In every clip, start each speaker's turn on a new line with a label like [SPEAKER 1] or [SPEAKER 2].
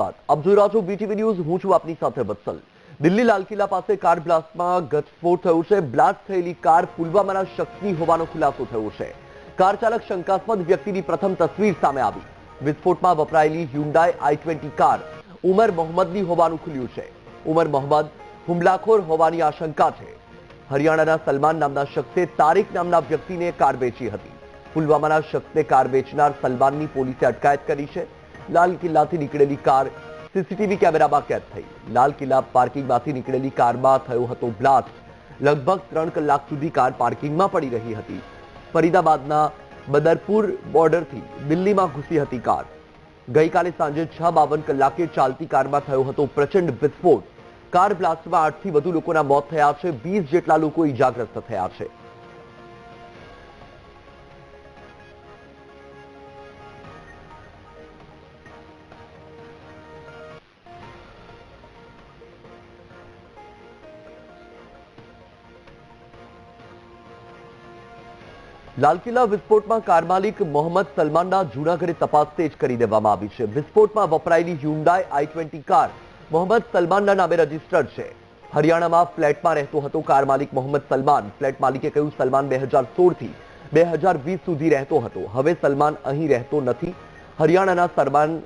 [SPEAKER 1] નમસ્કાર. આપ જોઈ રહ્યા છો બીટીવી ન્યૂઝ હું છું આપની સાથે વત્સલ. દિલ્હી લાલ કિલ્લા પાસે કાર બ્લાસ્ટમાં ઘટસ્ફોટ થયો છે. બ્લાસ્ટ થયેલી કાર પુલવામાના શખ્સની હોવાનો ખુલાસો થયો છે. કાર ચાલક શંકાસ્પદ વ્યક્તિની પ્રથમ તસવીર સામે આવી. વિસ્ફોટમાં વપરાયેલી હ્યુન્ડાઈ આઈ ટ્વેન્ટી કાર ઉમર મોહમ્મદની હોવાનું ખુલ્યું છે. ઉમર મોહમ્મદ હુમલાખોર હોવાની આશંકા છે. હરિયાણાના સલમાન નામના શખ્સે તારીક નામના વ્યક્તિને કાર વેચી હતી. પુલવામાના શખ્સને કાર વેચનાર સલમાનની પોલીસે અટકાયત કરી છે. લાલ કિલ્લાથી નીકળેલી કાર સીસીટીવી કેમેરામાં કેદ થઈ. લાલ કિલ્લા પાર્કિંગમાંથી નીકળેલી કારમાં થયો હતો બ્લાસ્ટ. લગભગ ત્રણ કલાક સુધી કાર પાર્કિંગમાં પડી રહી હતી. ફરીદાબાદના બદરપુર બોર્ડરથી દિલ્હીમાં ઘૂસી હતી કાર. ગઈકાલે સાંજે છ બાવન કલાકે ચાલતી કારમાં થયો હતો પ્રચંડ વિસ્ફોટ. કાર બ્લાસ્ટમાં આઠથી વધુ લોકોના મોત થયા છે. વીસ જેટલા લોકો ઈજાગ્રસ્ત થયા છે. લાલ કિલ્લા વિસ્ફોટમાં કાર માલિક મોહમ્મદ સલમાનના જૂનાગઢે તપાસ તેજ કરી દેવામાં આવી છે. વિસ્ફોટમાં વપરાયેલી Hyundai i twenty car Mohammad સલમાનના નામે રજીસ્ટર્ડ છે. હરિયાણામાં ફ્લેટમાં રહેતો હતો કાર માલિક મોહમ્મદ સલમાન. ફ્લેટ માલિકે કહ્યું, સલમાન બે હજાર સોળથી બે હજાર વીસ સુધી રહેતો હતો. હવે સલમાન અહીં રહેતો નથી. હરિયાણાના સરમાન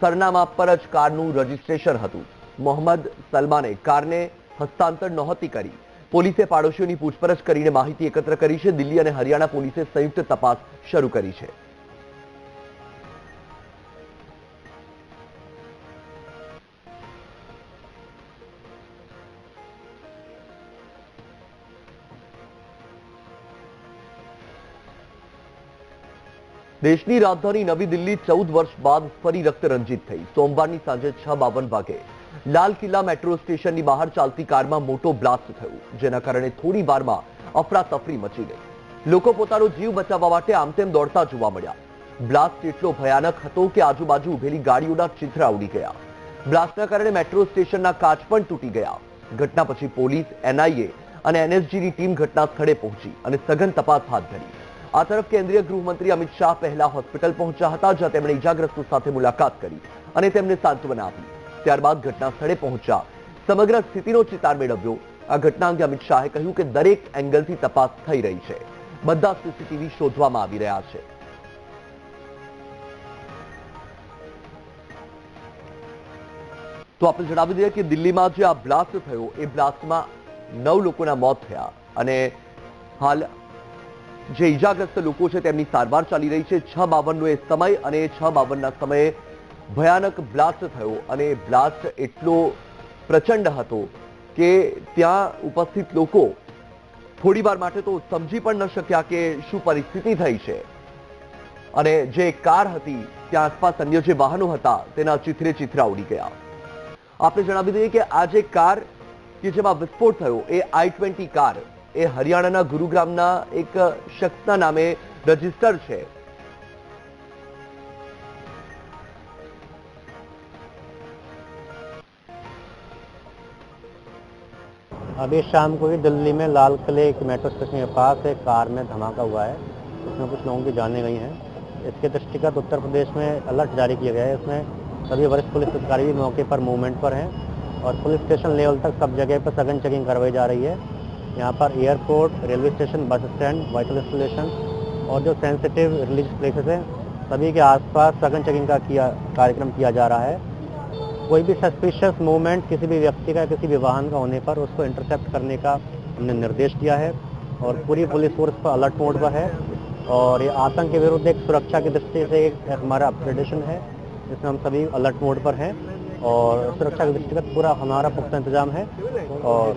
[SPEAKER 1] સરનામા પર જ કારનું રજીસ્ટ્રેશન હતું. મોહમ્મદ સલમાને કારને હસ્તાંતર નહોતી કરી. પોલીસે પાડોશીઓની પૂછપરછ કરીને માહિતી એકત્ર કરી છે. દિલ્હી અને હરિયાણા પોલીસે સંયુક્ત તપાસ શરૂ કરી છે. દેશની રાજધાની નવી દિલ્હી ચૌદ વર્ષ બાદ ફરી રક્તરંજિત થઈ. સોમવારની સાંજે છ બાવન વાગે લાલ કિલ્લા મેટ્રો સ્ટેશનની બહાર ચાલતી કારમાં મોટો બ્લાસ્ટ થયો, જેના કારણે થોડી વારમાં અફરાતફરી મચી ગઈ. લોકો પોતાનો જીવ બચાવવા માટે આમતેમ દોડતા જોવા મળ્યા. બ્લાસ્ટ એટલો ભયાનક હતો કે આજુબાજુ ઉભેલી ગાડીઓના ચિત્રા ઉડી ગયા. બ્લાસ્ટના કારણે મેટ્રો સ્ટેશનના કાચ પણ તૂટી ગયા. ઘટના પછી પોલીસ, એનઆઈએ અને એનએસજીની ટીમ ઘટના સ્થળે પહોંચી અને સઘન તપાસ હાથ ધરી. આ તરફ કેન્દ્રીય ગૃહમંત્રી અમિત શાહ પહેલા હોસ્પિટલ પહોંચ્યા હતા, જ્યાં તેમણે ઇજાગ્રસ્તો સાથે મુલાકાત કરી અને તેમને સાંત્વના આપી. ત્યારબાદ ઘટના સ્થળે પહોંચ્યા. સમગ્ર સ્થિતિનો ચિતાર મેળવ્યો. આ ઘટના અંગે અમિત શાહે કહ્યું કે દરેક એંગલથી તપાસ થઈ રહી છે. બધા સીસીટીવી શોધવામાં આવી રહ્યા છે. તો આપણે જણાવી દઈએ કે દિલ્હીમાં જે આ બ્લાસ્ટ થયો, એ બ્લાસ્ટમાં નવ લોકોના મોત થયા અને હાલ જે ઈજાગ્રસ્ત લોકો છે તેમની સારવાર ચાલી રહી છે. છ બાવનનો એ સમય અને છ બાવનના સમયે ભયાનક બ્લાસ્ટ થયો અને બ્લાસ્ટ એટલો પ્રચંડ હતો કે ત્યાં ઉપસ્થિત લોકો થોડી વાર માટે તો સમજી પણ ન શક્યા કે શું પરિસ્થિતિ થઈ છે. અને જે કાર હતી, ત્યાં આસપાસ અન્ય જે વાહનો હતા, તેના ચિત્રે ચિત્રા ઉડી ગયા. આપણે જણાવી દઈએ કે આ જે કાર કે જેમાં વિસ્ફોટ થયો, એ આઈ ટ્વેન્ટી કાર, એ હરિયાણાના ગુરુગ્રામના એક શખ્સના નામે રજિસ્ટર છે.
[SPEAKER 2] अभी शाम को ही दिल्ली में लाल किले, एक मेट्रो स्टेशन के पास एक कार में धमाका हुआ है। उसमें कुछ लोगों की जाने गई हैं। इसके दृष्टिगत उत्तर प्रदेश में अलर्ट जारी किया गया है। इसमें सभी वरिष्ठ पुलिस अधिकारी भी मौके पर मूवमेंट पर हैं और पुलिस स्टेशन लेवल तक सब जगह पर सघन चेकिंग करवाई जा रही है। यहाँ पर airport, railway station, bus stand, vital installation और जो सेंसिटिव रिलीजियस प्लेसेस हैं, सभी के आसपास सघन चेकिंग का किया, कार्यक्रम किया जा रहा है। कोई भी सस्पिशियस मूवमेंट किसी भी व्यक्ति का, किसी भी वाहन का होने पर उसको इंटरसेप्ट करने का हमने निर्देश दिया है और पूरी पुलिस फोर्स पर अलर्ट मोड पर है और ये आतंक के विरुद्ध एक सुरक्षा की दृष्टि से एक हमारा अपग्रेडेशन है, जिसमें हम सभी अलर्ट मोड पर हैं और सुरक्षा के दृष्टिगत पूरा हमारा पुख्ता इंतज़ाम है और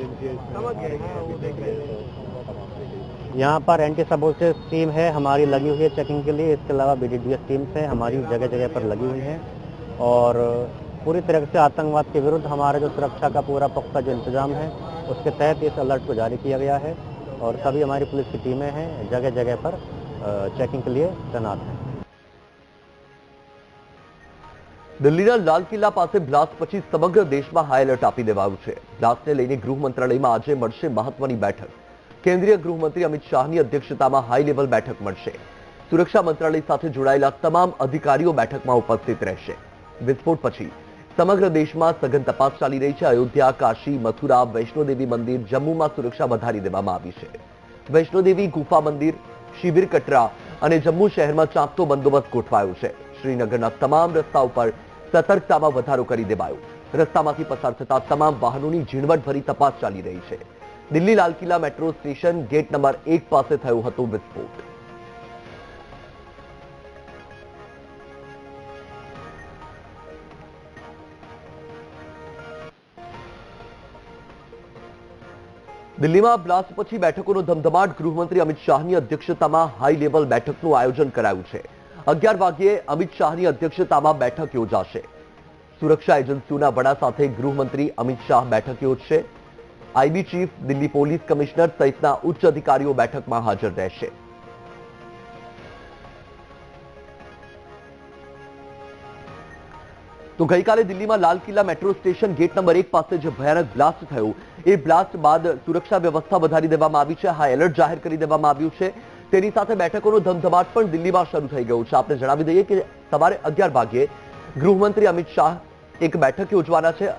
[SPEAKER 2] यहाँ पर एंटी सबोर्सिस टीम है, हमारी लगी हुई है चेकिंग के लिए, इसके अलावा बीडीडीएस टीम्स हैं, हमारी जगह जगह पर लगी हुई हैं और पूरी तरह से आतंकवाद के विरुद्ध हमारा जो सुरक्षा का पूरा पुख्ता जो इंतजाम है उसके तहत इस अलर्ट को जारी किया गया है और सभी हमारी पुलिस की टीमें हैं जगह जगह पर अ, चेकिंग के लिए तैनात हैं
[SPEAKER 1] દિલ્હીના લાલ કિલ્લા પાસે બ્લાસ્ટ પછી સમગ્ર દેશમાં હાઈ એલર્ટ આપી દેવાયું છે બ્લાસ્ટને લઈને ગૃહ મંત્રાલયમાં આજે મળશે મહત્વની બેઠક કેન્દ્રીય ગૃહમંત્રી અમિત શાહની અધ્યક્ષતામાં હાઈ લેવલ બેઠક મળશે સુરક્ષા મંત્રાલય સાથે જોડાયેલા તમામ અધિકારીઓ બેઠકમાં ઉપસ્થિત રહેશે વિસ્ફોટ પછી સમગ્ર દેશમાં સઘન તપાસ ચાલી રહી છે. અયોધ્યા, કાશી, મથુરા વૈષ્ણોદેવી મંદિર જમ્મુમાં સુરક્ષા વધારી દેવામાં આવી છે. વૈષ્ણોદેવી ગુફા મંદિર, શિબિર કટરા અને જમ્મુ શહેરમાં ચાંપતો બંદોબસ્ત ગોઠવાયો છે. શ્રીનગરના તમામ રસ્તા ઉપર સતર્કતામાં વધારો કરી દેવાયો. રસ્તામાંથી પસાર થતા તમામ વાહનોની ઝીણવટભરી તપાસ ચાલી રહી છે. Delhi Lal Qila metro station gate number એક પાસે થયો હતો વિસ્ફોટ. દિલ્હીમાં બ્લાસ્ટ પછી બેઠકોનો ધમધમાટ ગૃહમંત્રી અમિત શાહની અધ્યક્ષતામાં હાઈ લેવલ બેઠકનું આયોજન કરાયું છે. અગિયાર વાગ્યે અમિત શાહની અધ્યક્ષતામાં બેઠક યોજાશે. સુરક્ષા એજન્સીઓના વડા સાથે ગૃહમંત્રી અમિત શાહ બેઠક યોજશે. IB chief, Delhi police commissioner સહિતના ઉચ્ચ અધિકારીઓ બેઠકમાં હાજર રહેશે. તો ગઈકાલે દિલ્હીમાં Lal Qila metro station gate number એક પાસે જે ભયાનક બ્લાસ્ટ થયો. એ બ્લાસ્ટ બાદ સુરક્ષા વ્યવસ્થા વધારી દેવામાં આવી છે. હાઈ એલર્ટ જાહેર કરી દેવામાં આવ્યું છે. તેની સાથે બેઠકોનો ધમધમાટ પણ દિલ્હીમાં શરૂ થઈ ગયો છે. આપણે જણાવી દઈએ કે સવારે અગિયાર વાગ્યે ગૃહમંત્રી અમિત શાહ એક બેઠક યોજવાના છે.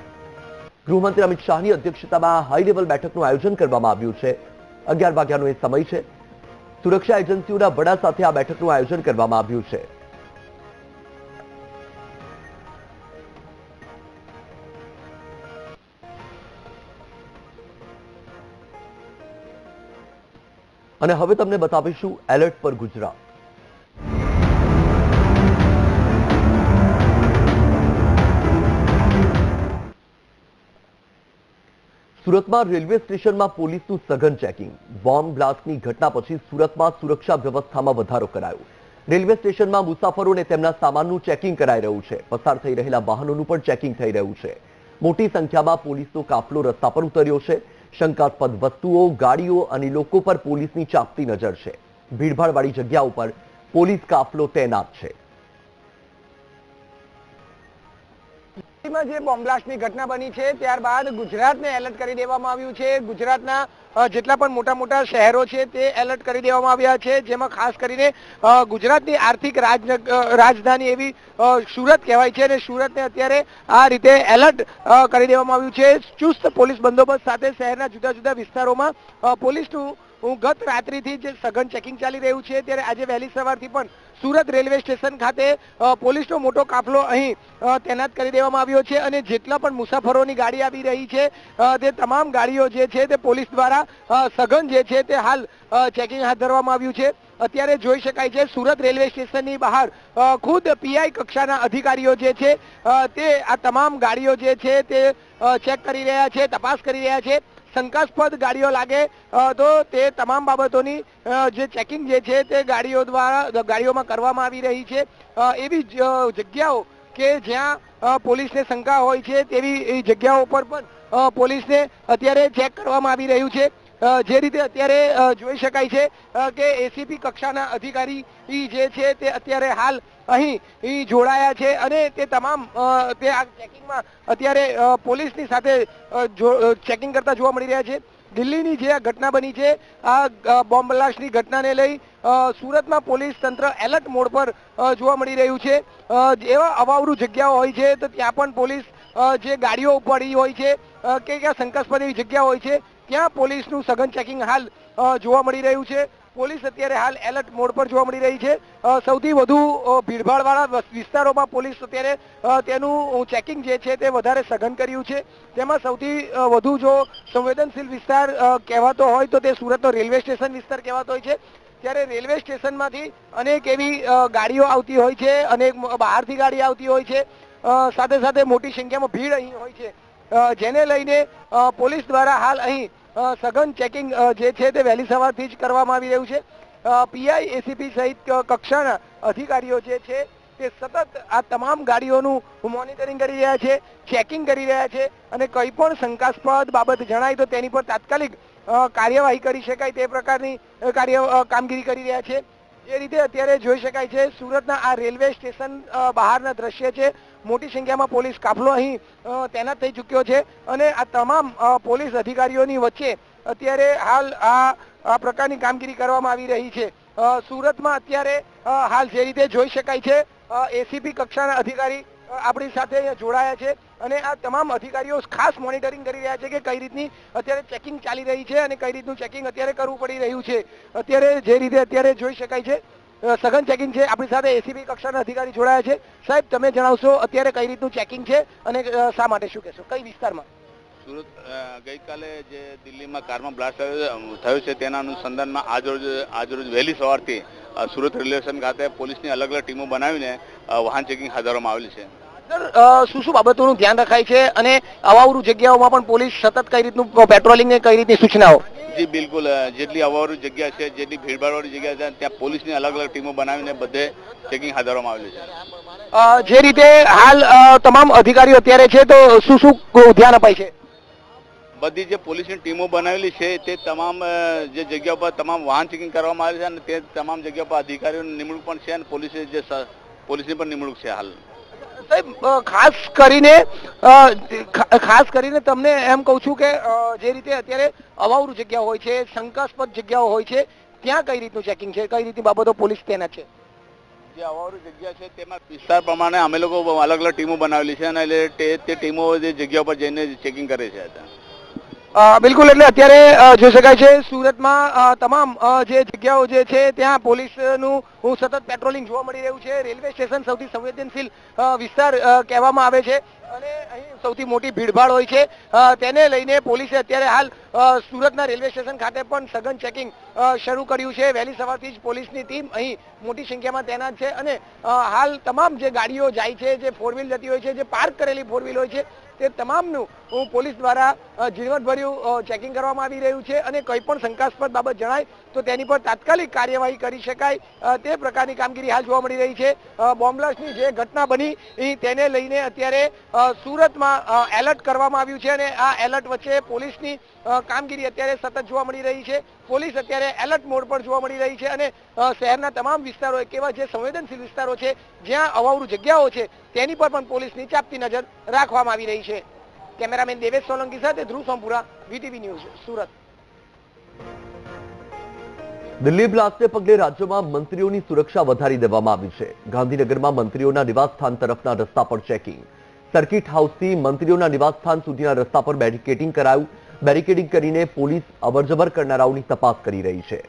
[SPEAKER 1] ગૃહમંત્રી અમિત શાહની અધ્યક્ષતામાં હાઈ લેવલ બેઠકનું આયોજન કરવામાં આવ્યું છે. અગિયાર વાગ્યાનો એ સમય છે. સુરક્ષા એજન્સીઓના વડા સાથે આ બેઠકનું આયોજન કરવામાં આવ્યું છે. અને હવે તમને બતાવીશું એલર્ટ પર ગુજરાત. સુરતમાં રેલવે સ્ટેશનમાં પોલીસનું સઘન ચેકિંગ. બોમ્બ બ્લાસ્ટની ઘટના પછી સુરતમાં સુરક્ષા વ્યવસ્થામાં વધારો કરાયો. રેલવે સ્ટેશનમાં મુસાફરોને તેમના સામાનનું ચેકિંગ કરાઈ રહ્યું છે. પસાર થઈ રહેલા વાહનોનું પણ ચેકિંગ થઈ રહ્યું છે. મોટી સંખ્યામાં પોલીસનો કાફલો રસ્તા પર ઉતર્યો છે. શંકાસ્પદ વસ્તુઓ, ગાડીઓ અને લોકો પર પોલીસની ચાપતી નજર છે. ભીડભાડવાળી જગ્યા ઉપર પોલીસ કાફલો તૈનાત છે.
[SPEAKER 3] જે બોમ્બલાસ્ટની ઘટના બની છે, ત્યારબાદ ગુજરાતને એલર્ટ કરી દેવામાં આવ્યું છે. ગુજરાતના જેટલા પણ મોટા મોટા શહેરો છે તે એલર્ટ કરી દેવામાં આવ્યા છે, જેમાં ખાસ કરીને ગુજરાતની આર્થિક રાજ- રાજધાની એવી સુરત કહેવાય છે અને સુરતને અત્યારે આ રીતે એલર્ટ કરી દેવામાં આવ્યું છે. ચુસ્ત પોલીસ બંદોબસ્ત સાથે શહેરના જુદા જુદા વિસ્તારોમાં પોલીસનું હું ગત રાત્રિથી જે સઘન ચેકિંગ ચાલી રહ્યું છે, ત્યારે આજે વહેલી સવારથી પણ સુરત રેલવે સ્ટેશન ખાતે પોલીસનો મોટો કાફલો અહીં તૈનાત કરી દેવામાં આવ્યો છે અને જેટલા પણ મુસાફરોની ગાડી આવી રહી છે તે તમામ ગાડીઓ જે છે તે પોલીસ દ્વારા સઘન જે છે તે હાલ ચેકિંગ હાથ ધરવામાં આવ્યું છે. અત્યારે જોઈ શકાય છે સુરત રેલવે સ્ટેશનની બહાર ખુદ પીઆઈ કક્ષાના અધિકારીઓ જે છે તે આ તમામ ગાડીઓ જે છે તે ચેક કરી રહ્યા છે, તપાસ કરી રહ્યા છે. શંકાસ્પદ ગાડીઓ લાગે તો તે તમામ બાબતોની જે ચેકિંગ જે છે તે ગાડીઓ દ્વારા ગાડીઓમાં કરવામાં આવી રહી છે. એવી જગ્યાઓ કે જ્યાં પોલીસને શંકા હોય છે તેવી જગ્યાઓ પર પણ પોલીસને અત્યારે ચેક કરવામાં આવી રહ્યું છે. જે રીતે અત્યારે જોઈ શકાય છે કે એસીપી કક્ષાના અધિકારી જે છે તે અત્યારે હાલ અહીં જોડાયા છે અને તે તમામ તે આ ચેકિંગમાં અત્યારે પોલીસની સાથે ચેકિંગ કરતા જોવા મળી રહ્યા છે. દિલ્હીની જે આ ઘટના બની છે, આ બોમ્બ બ્લાસ્ટની ઘટનાને લઈ સુરતમાં પોલીસ તંત્ર એલર્ટ મોડ પર જોવા મળી રહ્યું છે. એવા અવાવરૂ જગ્યાઓ હોય છે, તો ત્યાં પણ પોલીસ જે ગાડીઓ પડી હોય છે કે ક્યાં શંકાસ્પદ એવી જગ્યા હોય છે ત્યાં પોલીસનું સઘન ચેકિંગ હાલ જોવા મળી રહ્યું છે? પોલીસ અત્યારે હાલ એલર્ટ મોડ પર જોવા મળી રહી છે. સૌથી વધુ ભીડભાડવાળા વિસ્તારોમાં પોલીસ અત્યારે તેનું ચેકિંગ જે છે તે વધારે સઘન કર્યું છે. તેમાં સૌથી વધુ જો સંવેદનશીલ વિસ્તાર કહેવાતો હોય તો તે સુરતનો રેલવે સ્ટેશન વિસ્તાર કહેવાતો હોય છે. ત્યારે રેલવે સ્ટેશનમાંથી અનેક એવી ગાડીઓ આવતી હોય છે, અનેક બહારથી ગાડી આવતી હોય છે. સાથે સાથે મોટી સંખ્યામાં ભીડ અહીં હોય છે. જેને લઈને પોલીસ દ્વારા હાલ અહીં સઘન ચેકિંગ જે છે તે વહેલી સવારથી જ કરવામાં આવી રહ્યું છે. પીઆઈ એસીપી સહિત કક્ષાના અધિકારીઓ જે છે તે સતત આ તમામ ગાડીઓનું મોનિટરિંગ કરી રહ્યા છે ચેકિંગ કરી રહ્યા છે અને કંઈ પણ શંકાસ્પદ બાબત જણાય તો તેની પર તાત્કાલિક કાર્યવાહી કરી શકાય તે પ્રકારની કાર્ય કામગીરી કરી રહ્યા છે. એ રીતે અત્યારે જોઈ શકાય છે, સુરતના આ રેલવે સ્ટેશન બહારના દ્રશ્ય છે. મોટી સંખ્યામાં પોલીસ કાફલો અહીં તૈનાત થઈ ચૂક્યો છે અને આ તમામ પોલીસ અધિકારીઓની વચ્ચે અત્યારે હાલ આ આ પ્રકારની કામગીરી કરવામાં આવી રહી છે. સુરતમાં અત્યારે હાલ જે રીતે જોઈ શકાય છે એસીપી કક્ષાના અધિકારી આપણી સાથે જોડાયા છે અને આ તમામ અધિકારીઓ ખાસ મોનિટરિંગ કરી રહ્યા છે કે કઈ રીતની અત્યારે ચેકિંગ ચાલી રહી છે અને કઈ રીતનું ચેકિંગ અત્યારે કરવું પડી રહ્યું છે. અત્યારે જે રીતે અત્યારે જોઈ શકાય છે સઘન ચેકિંગ છે. આપણી સાથે એસીબી કક્ષાના અધિકારી જોડાયા છે. સાહેબ તમે જણાવશો અત્યારે કઈ રીતનું ચેકિંગ છે અને શા માટે શું કહેશો? કઈ વિસ્તારમાં?
[SPEAKER 4] સુરત ગઈકાલે જે દિલ્હીમાં કારમાં બ્લાસ્ટ થયો છે તેના અનુસંધાનમાં આજરોજ આજરોજ વહેલી સવારથી સુરત રેલવે સ્ટેશન ખાતે પોલીસની અલગ અલગ ટીમો બનાવીને વાહન ચેકિંગ હાથ ધરવામાં આવેલી છે.
[SPEAKER 3] સર શું શું બાબતોનું ધ્યાન રખાય છે અને અવાવરું જગ્યાઓમાં પણ પોલીસ સતત કઈ રીતનું પેટ્રોલિંગ ને કઈ રીતની સૂચનાઓ?
[SPEAKER 4] જી બિલકુલ જેટલી અવાવરું જગ્યા છે જેટલી ભીડભાડવાળી જગ્યા છે ત્યાં પોલીસની અલગ અલગ ટીમો બનાવીને બધે ચેકિંગ હાથ ધરવામાં આવેલું છે.
[SPEAKER 3] જે રીતે હાલ તમામ અધિકારીઓ અત્યારે છે તો શું શું ધ્યાન અપાય છે?
[SPEAKER 4] બધી જે પોલીસની ટીમો બનાવેલી છે તે તમામ જે જગ્યા પર તમામ વાહન ચેકિંગ કરવામાં આવે છે અને તે તમામ જગ્યા પર અધિકારીઓની નિમણૂક પણ છે અને પોલીસે જે પોલીસની પણ નિમણૂક છે હાલ.
[SPEAKER 3] ખાસ કરીને ખાસ કરીને તમને એમ કહું છું કે જે રીતે અત્યારે અવાવરું જગ્યા હોય છે, શંકાસ્પદ જગ્યાઓ હોય છે, ત્યાં કઈ રીતનું ચેકિંગ છે? કઈ રીતની બાબતો પોલીસ તેના છે?
[SPEAKER 4] જે અવાવરું જગ્યા છે, તેમાં વિસ્તાર પ્રમાણે અમે લોકો અલગ અલગ ટીમો બનાવેલી છે અને એટલે તે ટીમો જે જગ્યા પર જઈને ચેકિંગ કરે છે
[SPEAKER 3] બિલકુલ, એટલે અત્યારે જોઈ શકાય છે, સુરતમાં તમામ જે જગ્યાઓ જે છે, ત્યાં પોલીસનું સતત પેટ્રોલિંગ જોવા મળી રહ્યું છે. રેલવે સ્ટેશન સૌથી સંવેદનશીલ વિસ્તાર કહેવામાં આવે છે. અને અહીં સૌથી મોટી ભીડભાડ હોય છે. તેને લઈને પોલીસે અત્યારે હાલ સુરતના રેલવે સ્ટેશન ખાતે પણ સઘન ચેકિંગ શરૂ કર્યું છે. વહેલી સવારથી જ પોલીસની ટીમ અહીં મોટી સંખ્યામાં તૈનાત છે. અને હાલ તમામ જે ગાડીઓ જાય છે, જે ફોર વ્હીલ જતી હોય છે, જે પાર્ક કરેલી ફોર વ્હીલ હોય છે તે તમામનું પોલીસ દ્વારા ઝીણવટભર્યું ચેકિંગ કરવામાં આવી રહ્યું છે અને કંઈ પણ શંકાસ્પદ બાબત જણાય તો તેની પર તાત્કાલિક કાર્યવાહી કરી શકાય. તે પ્રકારની કામગીરી હાલ જોવા મળી રહી છે. અ, જે ઘટના બની તેને લઈને અત્યારે સુરતમાં એલર્ટ કરવામાં આવ્યું છે અને આ એલર્ટ વચ્ચે પોલીસની કામગીરી અત્યારે સતત જોવા મળી રહી છે. પોલીસ અત્યારે એલર્ટ મોડ પર જોવા મળી રહી છે અને શહેરના તમામ વિસ્તારો કેવા જે સંવેદનશીલ વિસ્તારો છે, જ્યાં અવાવરું જગ્યાઓ છે, તેની પર પણ પોલીસની ચાપતી નજર રાખવામાં આવી રહી છે. કેમેરામેન દેવેશ સોલંકી સાથે ધ્રુવ સોમપુરા, વીટીવી ન્યૂઝ, સુરત.
[SPEAKER 1] દિલ્હી બ્લાસ્ટને પગલે રાજ્યમાં મંત્રીઓની સુરક્ષા વધારી દેવામાં આવી છે. ગાંધીનગરમાં મંત્રીઓના નિવાસસ્થાન તરફના રસ્તા પર ચેકિંગ. સર્કિટ હાઉસથી મંત્રીઓના નિવાસસ્થાન સુધીના રસ્તા પર બેરિકેટિંગ કરાયું. બેરિકેડિંગ કરીને પોલીસ અવરજવર કરનારાઓની તપાસ કરી રહી છે.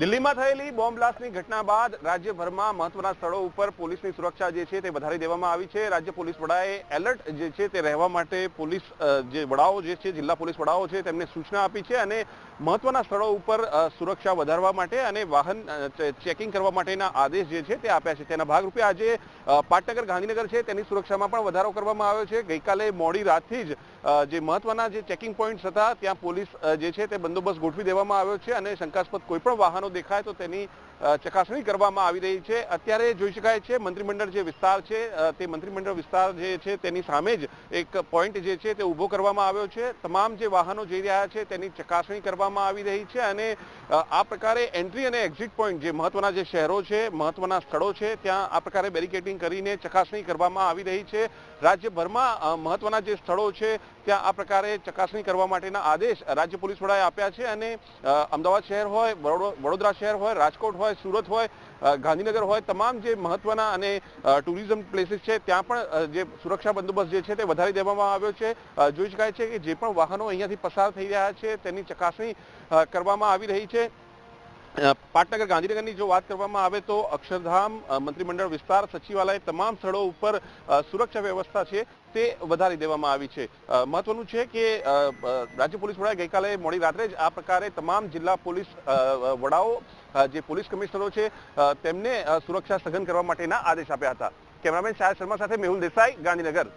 [SPEAKER 5] દિલ્હીમાં થયેલી બોમ્બ બ્લાસ્ટની ઘટના બાદ રાજ્યભરમાં મહત્વના સ્થળો ઉપર પોલીસની સુરક્ષા જે છે તે વધારી દેવામાં આવી છે. રાજ્ય પોલીસ વડાએ એલર્ટ જે છે તે રહેવા માટે પોલીસ જે વડાઓ જે છે, જિલ્લા પોલીસ વડાઓ છે તેમને સૂચના આપી છે અને મહત્વના સ્થળો ઉપર સુરક્ષા વધારવા માટે અને વાહન ચેકિંગ કરવા માટેના આદેશ જે છે તે આપ્યા છે. તેના ભાગરૂપે આજે પાટનગર ગાંધીનગર છે તેની સુરક્ષામાં પણ વધારો કરવામાં આવ્યો છે. ગઈકાલે મોડી રાતથી જ જે મહત્વના જે ચેકિંગ પોઈન્ટ્સ હતા, ત્યાં પોલીસ જે છે તે બંદોબસ્ત ગોઠવી દેવામાં આવ્યો છે અને શંકાસ્પદ કોઈ પણ વાહનો દેખાય તો તેની ચકાસણી કરવામાં આવી રહી છે. અત્યારે જોઈ શકાય છે, મંત્રીમંડળ જે વિસ્તાર છે તે મંત્રીમંડળ વિસ્તાર જે છે તેની સામે જ એક પોઈન્ટ જે છે તે ઊભો કરવામાં આવ્યો છે. તમામ જે વાહનો જઈ રહ્યા છે તેની ચકાસણી કરવામાં આવી રહી છે અને આ પ્રકારે એન્ટ્રી અને એક્ઝિટ પોઈન્ટ જે મહત્વના જે શહેરો છે, મહત્વના સ્થળો છે, ત્યાં આ પ્રકારે બેરિકેડિંગ કરીને ચકાસણી કરવામાં આવી રહી છે. રાજ્યભરમાં મહત્વના જે સ્થળો છે ત્યાં આ પ્રકારે ચકાસણી કરવા માટેના આદેશ રાજ્ય પોલીસ વડાએ આપ્યા છે અને અમદાવાદ શહેર હોય વડોદરા શહેર હોય, રાજકોટ હોય, સુરત હોય ગાંધીનગર હોય, તમામ જે મહત્વના અને ટુરિઝમ પ્લેસીસ છે, ત્યાં પણ જે સુરક્ષા બંદોબસ્ત જે છે તે વધારી દેવામાં આવ્યો છે. જોઈ શકાય છે કે જે પણ વાહનો અહીંયાથી પસાર થઈ રહ્યા છે, તેની ચકાસણી કરવામાં આવી રહી છે. પાટનગર ગાંધીનગરની જો વાત કરવામાં આવે તો અક્ષરધામ મંત્રીમંડળ વિસ્તાર, સચિવાલય તમામ સ્થળો ઉપર સુરક્ષા વ્યવસ્થા છે તે વધારી દેવામાં આવી છે. મહત્વનું છે કે રાજ્ય પોલીસ વડાએ ગઈકાલે મોડી રાત્રે જ આ પ્રકારે તમામ જિલ્લા પોલીસ વડાઓ જે પોલીસ કમિશનરો છે તેમને સુરક્ષા સઘન કરવા માટેના આદેશ આપ્યા હતા. કેમેરામેન શાયદ શર્મા સાથે મેહુલ દેસાઈ, ગાંધીનગર.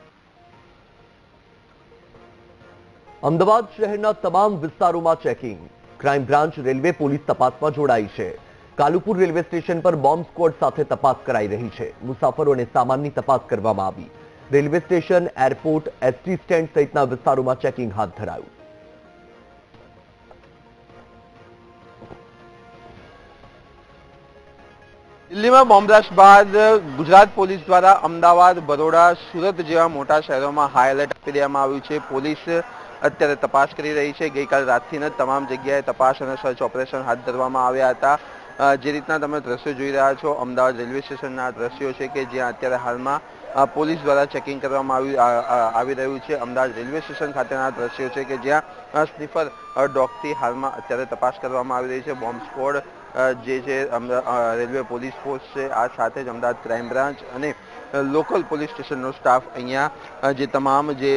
[SPEAKER 1] અમદાવાદ શહેરના તમામ વિસ્તારોમાં checking. Crime branch railway police તપાસમાં જોડાઈ છે. કાલુપુર રેલવે સ્ટેશન પર બોમ્બ સ્ક્વોડ સાથે તપાસ કરાઈ રહી છે. મુસાફરોને સામાનની તપાસ કરવામાં આવી. Railway station, airport ST stand સહિતના વિસ્તારોમાં ચેકિંગ હાથ ધરાયું.
[SPEAKER 6] દિલ્હીમાં બોમ્બબ્લાસ્ટ બાદ ગુજરાત પોલીસ દ્વારા અમદાવાદ, બરોડા, સુરત જેવા મોટા શહેરોમાં હાઈ એલર્ટ આપી દેવામાં આવ્યું છે. પોલીસ અત્યારે તપાસ કરી રહી છે. ગઈકાલ રાતથી જ તમામ જગ્યાએ તપાસ અને સર્ચ ઓપરેશન હાથ ધરવામાં આવ્યા હતા. જે રીતના તમે દ્રશ્યો જોઈ રહ્યા છો, અમદાવાદ રેલવે સ્ટેશનના દ્રશ્યો છે કે જ્યાં અત્યારે હાલમાં પોલીસ દ્વારા ચેકિંગ કરવામાં આવી રહ્યું છે. અમદાવાદ રેલવે સ્ટેશન ખાતેના દ્રશ્યો છે કે જ્યાં સ્લીપર ડોગથી હાલમાં અત્યારે તપાસ કરવામાં આવી રહી છે. બોમ્બ સ્કોડ જે છે રેલવે પોલીસ ફોર્સ છે. આ સાથે જ અમદાવાદ ક્રાઇમ બ્રાન્ચ અને લોકલ પોલીસ સ્ટેશનનો સ્ટાફ અહીંયા જે તમામ જે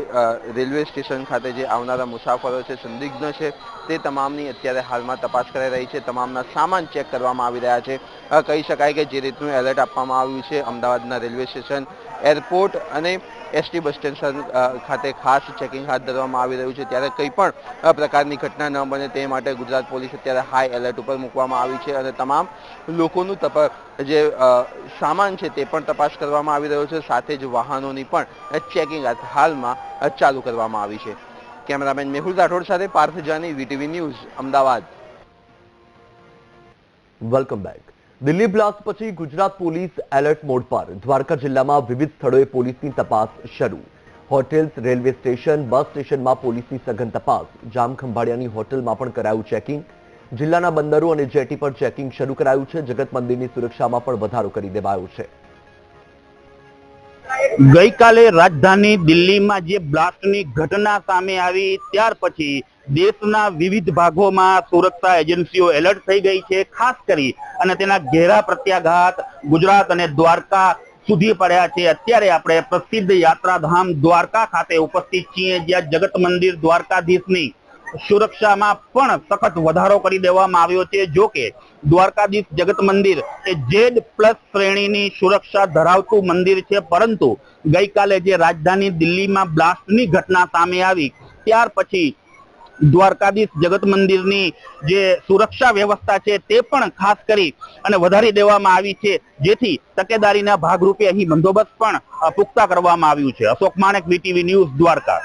[SPEAKER 6] રેલવે સ્ટેશન ખાતે જે આવનારા મુસાફરો છે સંદિગ્ધ છે, તે તમામની અત્યારે હાલમાં તપાસ કરાઈ રહી છે. તમામના સામાન ચેક કરવામાં આવી રહ્યા છે. કહી શકાય કે જે રીતનું એલર્ટ આપવામાં આવ્યું છે, અમદાવાદના રેલવે સ્ટેશન, એરપોર્ટ અને એસટી બસ સ્ટેશન ખાતે ખાસ ચેકિંગ હાથ ધરવામાં આવી રહ્યું છે. ત્યારે કંઈ પણ પ્રકારની ઘટના ન બને તે માટે ગુજરાત પોલીસ અત્યારે હાઈ એલર્ટ ઉપર મૂકવામાં આવી છે અને તમામ લોકોનું તપાસ જે સામાન છે તે પણ તપાસ કરવામાં આવી રહ્યો છે. સાથે જ વાહનોની પણ ચેકિંગ હાલમાં ચાલુ કરવામાં આવી છે. કેમેરામેન મેહુલ રાઠોડ સાથે Parth Jani, VTV news, Ahmedabad.
[SPEAKER 1] Welcome back. Delhi blast પછી ગુજરાત પોલીસ એલર્ટ મોડ પર. દ્વારકા જિલ્લામાં વિવિધ સ્થળોએ પોલીસની તપાસ શરૂ. હોટેલ્સ, રેલવે સ્ટેશન, બસ સ્ટેશનમાં પોલીસની સઘન તપાસ. જામખંભાળિયાની હોટલમાં પણ કરાયું ચેકિંગ. જિલ્લાના બંદરો અને જેટી પર ચેકિંગ શરૂ કરાયું છે. જગત મંદિરની સુરક્ષામાં પણ વધારો કરી દેવાયો છે.
[SPEAKER 7] ગઈકાલે રાજધાની દિલ્હીમાં જે બ્લાસ્ટની ઘટના સામે આવી, ત્યાર પછી દેશના વિવિધ ભાગોમાં સુરક્ષા એજન્સીઓ એલર્ટ થઈ ગઈ છે. ખાસ કરી અને તેના ઘેરા પ્રત્યાઘાત ગુજરાત અને દ્વારકા સુધી પડ્યા છે. અત્યારે આપણે પ્રસિદ્ધ યાત્રાધામ દ્વારકા ખાતે ઉપસ્થિત છીએ, જ્યાં જગત મંદિર દ્વારકાધીશની સુરક્ષામાં પણ સખત વધારો કરી દેવામાં આવ્યો છે. જો કે દ્વારકાધીશ જગત મંદિર એ જેડ પ્લસ શ્રેણીની સુરક્ષા ધરાવતું મંદિર છે. પરંતુ ગઈકાલે જે રાજધાની દિલ્હીમાં બ્લાસ્ટની ઘટના સામે આવી, ત્યાર પછી દ્વારકાધીશ જગત મંદિરની જે સુરક્ષા વ્યવસ્થા છે તે પણ ખાસ કરી અને વધારી દેવામાં આવી છે. જેથી તકેદારીના ભાગરૂપે અહીં બંદોબસ્ત પણ પુખ્તા કરવામાં આવ્યું છે. Ashok Manek, VTV news, Dwarka.